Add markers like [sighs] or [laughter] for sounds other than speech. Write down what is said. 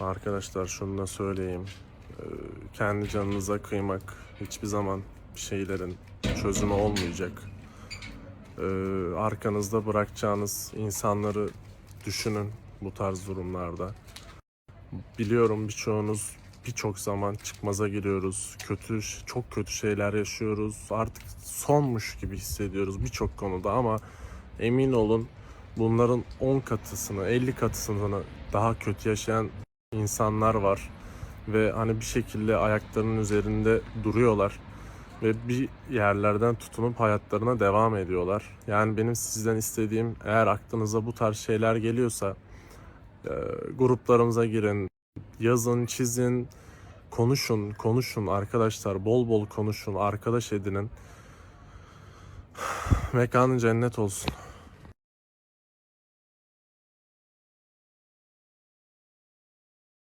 Arkadaşlar şunu da söyleyeyim. Ee, Kendi canınıza kıymak hiçbir zaman şeylerin çözümü olmayacak. Ee, Arkanızda bırakacağınız insanları düşünün bu tarz durumlarda. Biliyorum birçoğunuz birçok zaman çıkmaza giriyoruz. Kötü, çok kötü şeyler yaşıyoruz. Artık sonmuş gibi hissediyoruz birçok konuda ama emin olun bunların 10 katısını, 50 katısını daha kötü yaşayan insanlar var ve hani bir şekilde ayaklarının üzerinde duruyorlar ve bir yerlerden tutunup hayatlarına devam ediyorlar. Yani benim sizden istediğim eğer aklınıza bu tarz şeyler geliyorsa e, gruplarımıza girin, yazın, çizin, konuşun, konuşun arkadaşlar. Bol bol konuşun, arkadaş edinin. [sighs] Mekanın cennet olsun.